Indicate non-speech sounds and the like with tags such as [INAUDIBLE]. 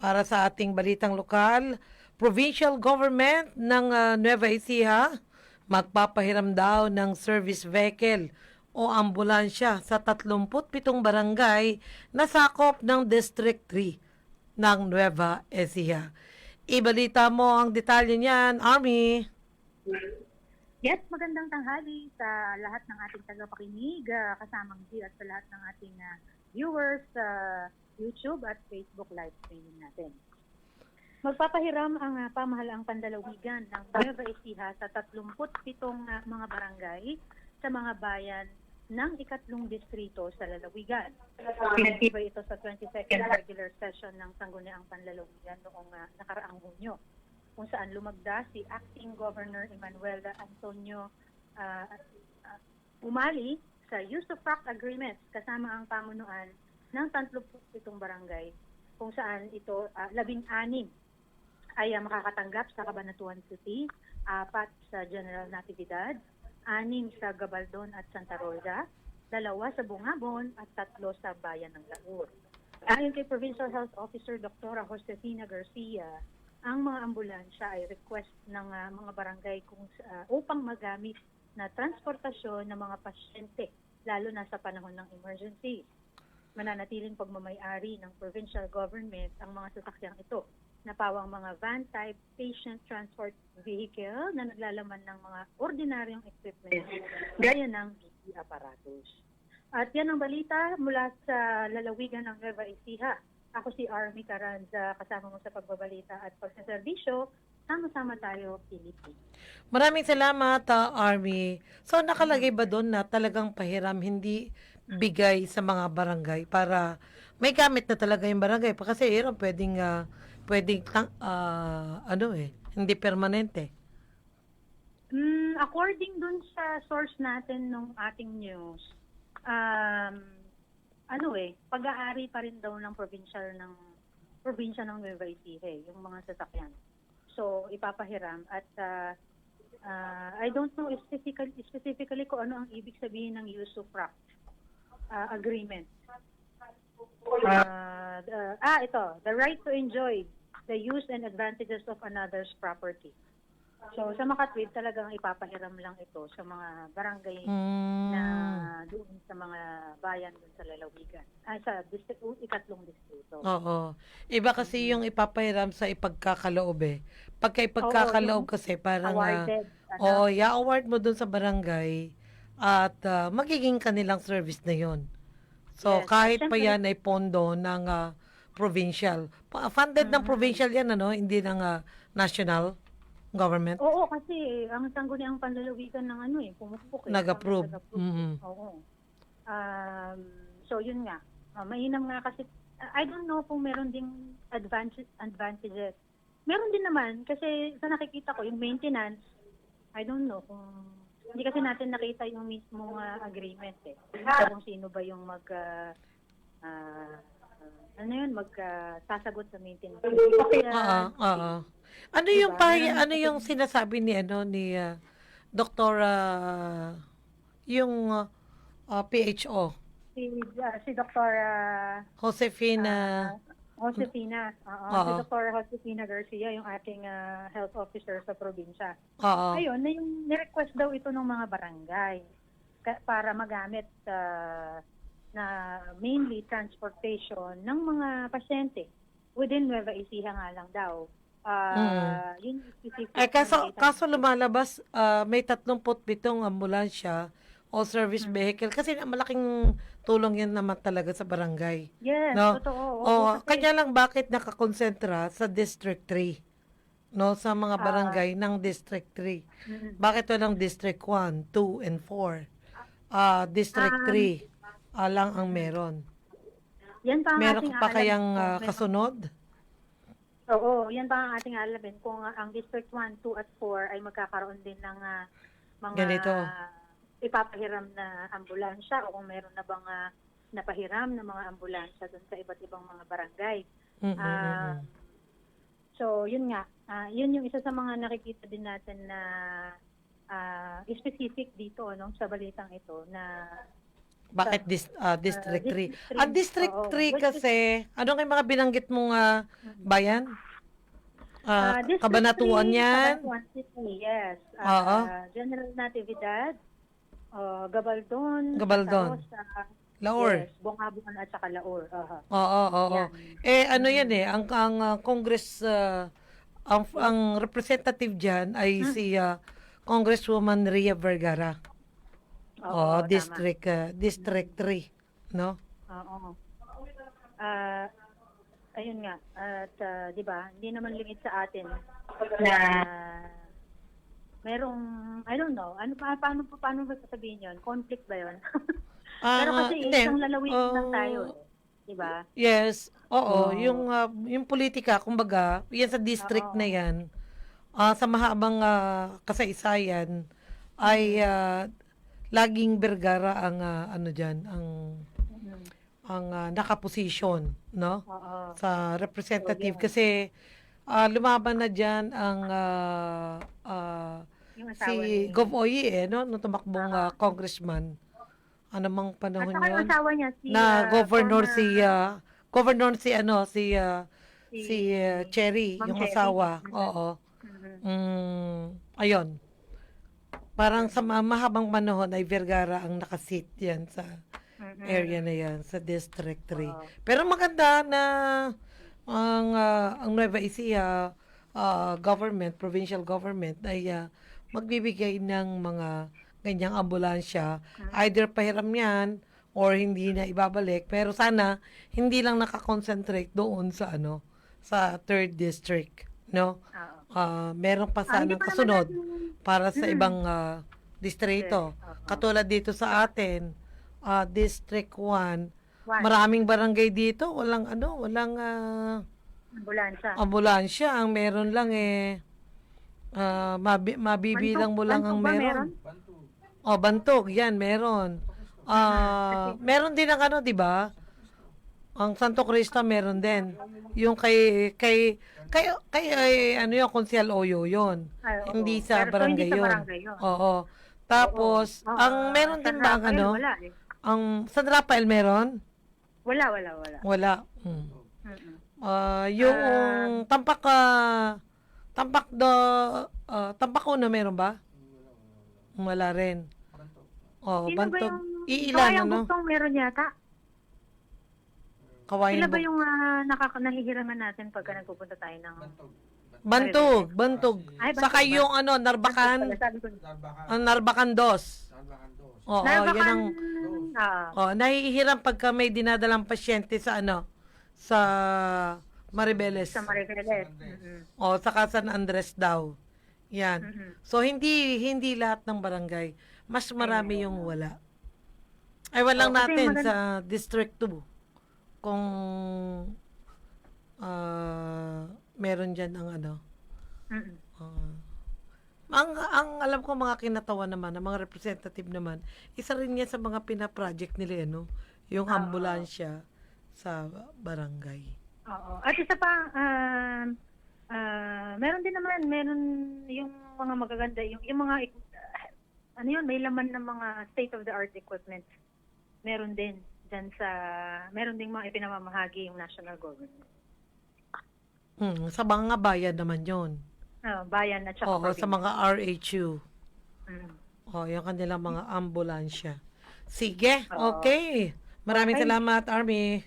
Para sa ating balitang lokal, provincial government ng ah, Nueva Ecija magpapahiram daw ng service vehicle o ambulansya sa 37 barangay na sakop ng District 3 ng Nueva Ecija. Ibalita mo ang detalye niyan, Army. Yes, magandang tanghali sa lahat ng ating tagapakinig, ah, kasamang G at sa lahat ng ating ah, viewers sa YouTube at Facebook live streaming natin. Magpapahiram ang ah, pamahalaang pandalawigan ng Nueva Ecija sa 37 ah, mga barangay sa mga bayan ng ikatlong distrito sa lalawigan. Pinagtibay ito sa 22nd regular session ng Sangguniang Panlalawigan noong ah, nakaraang Hunyo kung saan lumagda si Acting Governor Emmanuel Antonio ah, ah, umali sa use of fact agreements kasama ang pamunuan ng 37 barangay kung saan ito ah, labing-anim ay ah, makakatanggap sa Cabanatuan City, apat sa General Natividad, anim sa Gabaldon at Santa Rosa, dalawa sa Bungabon at tatlo sa Bayan ng Laur. Ayon kay Provincial Health Officer Dr. Josefina Garcia, ang mga ambulansya ay request ng ah, mga barangay kung ah, upang magamit na transportasyon ng mga pasyente lalo na sa panahon ng emergency. Mananatiling pagmamayari ng provincial government ang mga sasakyang ito na pawang mga van type patient transport vehicle na naglalaman ng mga ordinaryong equipment gaya ng BP apparatus. At yan ang balita mula sa lalawigan ng Nueva Ecija. Ako si Army Caranza, kasama mo sa pagbabalita at pagsaserbisyo. Sama-sama tayo, Philippines. Maraming salamat, ah, Army. So, nakalagay ba doon na talagang pahiram, hindi bigay sa mga barangay para may gamit na talaga yung barangay? Kasi yun, pwedeng, ah, pwedeng, ah, ano eh, hindi permanente. Mm, according dun sa source natin ng ating news, um, ano eh, pag-aari pa rin daw ng provincial ng probinsya ng Nueva Ecija, yung mga sasakyan. So, ipapahiram at uh, uh, I don't know specifically, specifically kung ano ang ibig sabihin ng right uh, agreement. Uh, the- ah, ito, the right to enjoy the use and advantages of another's property. So, sa Makatwid, talagang ipapahiram lang ito sa mga barangay na Hmm. doon sa mga bayan doon sa lalawigan. Ah, sa district, ikatlong distrito. Oo. Iba kasi yung ipapahiram sa ipagkakaloob eh. Pagka ipagkakaloob kasi parang, ah, Awarded. ano? oo, i-award mo dun sa barangay at ah, magiging kanilang service na yon. So, Yes. kahit pa yan ay pondo ng ah, provincial. Funded ng Mm. provincial yan, ano? Hindi ng ah, national government. Oo, kasi ang sangguniang panlalawigan ng ano eh, pumupok eh. Nag-approve. Nag-approve. Mhm. Oo. Um, so, yun nga. Ah, mainam nga kasi, I don't know kung meron ding advantages, advantages. Meron din naman, kasi sa nakikita ko, yung maintenance, I don't know kung, hindi kasi natin nakita yung mismong ah, agreement eh. So, kung sino ba yung mag, ah, ah, ano yun, mag ah, sasagot sa maintenance. Kasi, Oo, ah, oo. Ano yung Diba? pahi- Meron- ano yung sinasabi ni ano ni ah, Dr. ah, yung ah, ah, PHO si, ah, si Dr. ah, Josefina Josefina, oo, Oo. si Dr. Josefina Garcia, yung ating ah, health officer sa probinsya. Oo. Ayun, na yung ni-request daw ito ng mga barangay ka- para magamit ah, na mainly transportation ng mga pasyente within Nueva Ecija nga lang daw. Ah, yun yung specific Ay, kaso, na kaso lumalabas, ah, may 37 ambulansya o service Hmm. vehicle kasi na- malaking tulong yan naman talaga sa barangay. Yes, No? totoo. Oo, O, kasi- kanya lang bakit nakakonsentra sa District 3? No, sa mga Ah. barangay ng District 3. Mm. Bakit walang District 1, 2, and 4? Ah, District Um, 3 ah, lang ang meron. Yan pa ang Meron ating ka pa alam kayang kung ah, kasunod? Oo, yan pa ang ating alalabin kung ah, ang District 1, 2 at 4 ay magkakaroon din ng ah, mga Ganito. Ipapahiram na ambulansya o kung meron na bang ah, napahiram na mga ambulansya doon sa iba't ibang mga barangay. Mm, mm, mm, Ah, mm. so, yun nga. Ah, yun yung isa sa mga nakikita din natin na ah, specific dito no, sa balitang ito na Bakit dis, ah, District 3? District Ang 3, District oo. 3 Which is- kasi, ano yung mga binanggit mong ah, bayan? Ah, Ah, District Kabanatuan 3, yan? Cabanatuan City, yes. Oo. Ah, General Natividad, uh, Gabaldon, Gabaldon. Santa Rosa, Laor. yes, Bongabon at saka Laor. Aha. Oo, oo. Yan. Eh, ano yan eh, ang, ang ah, Congress, ah, ang, ang representative dyan ay Hmm. si ah, Congresswoman Ria Vergara. Oo, tama. District, ah, District 3. No? Oo. Ah, ayun nga. At ah, 'di ba, hindi naman limit sa atin na merong I don't know, ano pa paano pa paano ba sasabihin 'yon? Conflict ba? [LAUGHS] Pero Ah, kasi hindi. isang lalawigan lang Oh, tayo, eh. 'di ba? Yes. Oo, Oo. yung ah, yung politika kumbaga, yan sa district Oo. na yan. ah, sa mahabang ah, kasaysayan ay ah, laging Vergara ang ah, ano diyan, ang Mhm. ang ah, nakaposisyon, no? Oo. Sa representative Oh, yeah. kasi ah, lumaban na diyan ang Yung asawa si ni Gov Oye eh, no? Nung tumakbong ah, congressman. Ano mang panahon yun? asawa niya si na ah, governor former- si ah, governor si ano si ah, si- si ah, Cherry Ma'am yung Cherry. asawa Mhm. oo Mhm. mm, ayun parang sa ma- mahabang panahon ay Vergara ang nakasit yan sa Mhm. area na yan sa district 3 Oo. pero maganda na ang ah, ang Nueva Ecija ah, government provincial government ay ah, magbibigay ng mga ganyang ambulansya. Either pahiram yan or hindi na ibabalik. Pero sana hindi lang nakakonsentrate doon sa ano sa third district no. Ah, meron pa naman kasunod para sa ibang ah, distrito. Katulad dito sa atin ah, district 1 One, maraming barangay dito walang ano walang ah, ambulansya. ambulansya ang meron lang eh ah, mabi- mabibilang mo lang ang ba meron Oh, bantog, yan, meron. Ah, meron din ang ano, 'di ba? Ang Santo Cristo meron din. Yung kay kay kay, kay ay, ano yung Konsyal Oyo yon. Ay, oo. Hindi sa Pero so, barangay hindi sa yun. barangay yun. Oo. Tapos, Oo. ang meron din San ba ang Rafael, ano? Wala eh. Ang San Rafael meron? Wala, wala, wala. Wala. Mm. Mm-mm. Ah, yung tampak ah, tampak do ah, tampak na meron ba? Wala rin. Oh, Sino ba bantog. yung... Iilan Kawayang ano? bugtong meron yata? Kawayan Sila ba yung uh, nakakanahihirangan natin pagka nagpupunta tayo ng... Bantog, bantog. Ay, Bantog Saka ba? yung ano, Narbacan, Sabi ko, ang Narbacan Oo, Narvacan, yan ang, ah, oh, nahihiram pagka may dinadalang pasyente sa ano, sa Maribeles. sa Maribeles. Mm-mm. O, saka San Andres daw. Yan. Mhm. So, hindi hindi lahat ng barangay. Mas marami yung wala. Ay, walang Oh, kasi natin maganda- sa District 2. Kung ah, meron dyan ang ano, Mm-mm. Ah. Ang ang alam ko mga kinatawa naman, ang mga representative naman, isa rin yan sa mga pina-project nila, ano, yung Oo. ambulansya sa barangay. Oo. At isa pa, um, ah, meron din naman, meron yung mga magaganda, yung, yung mga, ah, ano yun, may laman ng mga state-of-the-art equipment. Meron din dyan sa, meron din mga ipinamamahagi yung national government. Hmm, sa mga bayan naman yon. Ah, bayan at saka Oo, sa mga RHU. Mm. Oh, yung kanilang mga ambulansya. Sige, Oo. okay. Maraming Okay. salamat, Army.